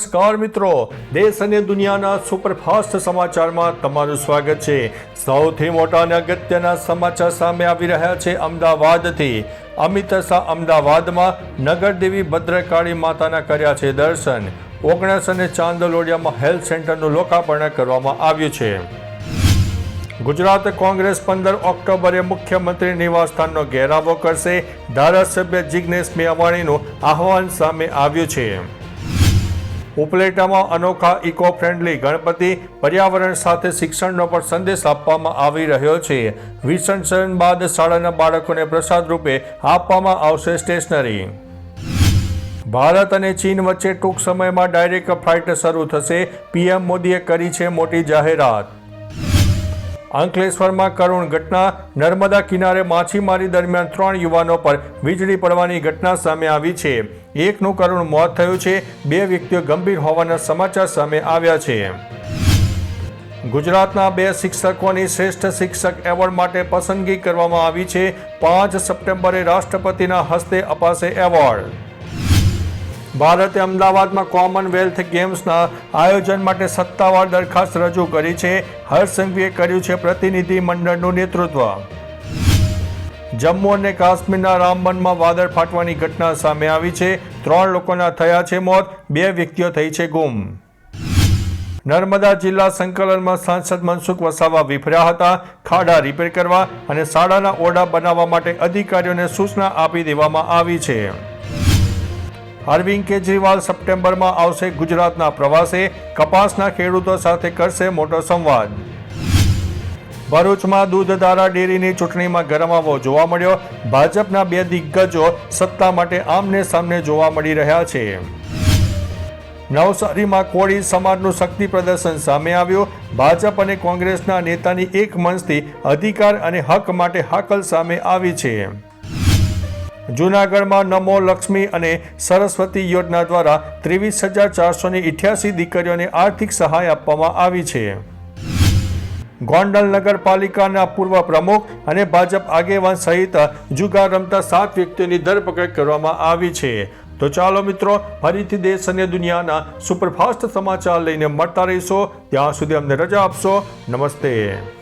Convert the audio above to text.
નમસ્કાર મિત્રો. દેશ અને દુનિયાના સુપરફાસ્ટ સમાચારમાં તમારું સ્વાગત છે. સૌથી મોટા અને અગત્યના સમાચાર સામે આવી રહ્યા છે અમદાવાદથી. અમિત શાહ અમદાવાદમાં નગરદેવી ભદ્રકાળી માતાના કર્યા છે દર્શન. ઓગણસ અને ચાંદલોડિયામાં હેલ્થ સેન્ટરનું લોકાર્પણ કરવામાં આવ્યું છે. ગુજરાત કોંગ્રેસ પંદર ઓક્ટોબરે મુખ્યમંત્રી નિવાસસ્થાનનો ઘેરાવો કરશે. ધારાસભ્ય જિજ્ઞેશ મેવાણીનું આહવાન સામે આવ્યું છે. ઉપલેટામાં અનોખા ઇકો ફ્રેન્ડલી ગણપતિ પર્યાવરણ સાથે શિક્ષણનો પણ સંદેશ આપવામાં આવી રહ્યો છે. વિસર્જન બાદ શાળાના બાળકોને પ્રસાદ રૂપે આપવામાં આવશે સ્ટેશનરી. ભારત અને ચીન વચ્ચે ટૂંક સમયમાં ડાયરેક્ટ ફ્લાઇટ શરૂ થશે. પીએમ મોદીએ કરી છે મોટી જાહેરાત. અંકલેશ્વરમાં કરુણ ઘટના. નર્મદા કિનારે માછીમારી દરમિયાન ત્રણ યુવાનો પર વીજળી પડવાની ઘટના સામે આવી છે. એકનું કરુણ મોત થયું છે. બે વ્યક્તિઓ ગંભીર હોવાના સમાચાર સામે આવ્યા છે. ગુજરાતના બે શિક્ષકોની શ્રેષ્ઠ શિક્ષક એવોર્ડ માટે પસંદગી કરવામાં આવી છે. પાંચ સપ્ટેમ્બરે રાષ્ટ્રપતિના હસ્તે અપાશે એવોર્ડ. ભારતે અમદાવાદમાં કોમનવેલ્થ ગેમ્સના આયોજન માટે સત્તાવાર દરખાસ્ત રજૂ કરી છે. હર્ષસંઘવીએ કર્યું છે પ્રતિનિધિ મંડળનું નેતૃત્વ. જમ્મુ અને કાશ્મીરના રામબનમાં વાદળ ફાટવાની ઘટના સામે આવી છે. ત્રણ લોકોના થયા છે મોત, બે વ્યક્તિઓ થઈ છે ગુમ. નર્મદા જિલ્લા સંકલનમાં સાંસદ મનસુખ વસાવા વિફર્યા હતા. ખાડા રિપેર કરવા અને શાળાના ઓરડા બનાવવા માટે અધિકારીઓને સૂચના આપી દેવામાં આવી છે. અરવિંદ કેજરીવાલ સપ્ટેમ્બરમાં આવશે ગુજરાતના પ્રવાસે, કપાસના ખેડૂતો સાથે કરશે મોટો સંવાદ. ભરૂચમાં દૂધધારા ડેરીની ચૂંટણીમાં ગરમાવો જોવા મળ્યો. ભાજપના બે દિગ્ગજો સત્તા માટે આમને સામને જોવા મળી રહ્યા છે. નવસારીમાં કોળી સમાજનું શક્તિ પ્રદર્શન સામે આવ્યું. ભાજપ અને કોંગ્રેસના નેતાની એક મંચથી અધિકાર અને હક માટે હાકલ સામે આવી છે. જૂનાગઢમાં નમો લક્ષ્મી અને સરસ્વતી યોજના દ્વારા ત્રેવીસ હજાર ચારસોની ઇઠ્યાસી દીકરીઓને આર્થિક સહાય આપવામાં આવી છે. ગોંડલ નગરપાલિકાના પૂર્વ પ્રમુખ અને ભાજપ આગેવાન સહિત જુગાર રમતા સાત વ્યક્તિઓની ધરપકડ કરવામાં આવી છે. તો ચાલો મિત્રો, ફરીથી દેશ અને દુનિયાના સુપરફાસ્ટ સમાચાર લઈને મળતા રહીશો. ત્યાં સુધી અમને રજા આપશો. નમસ્તે.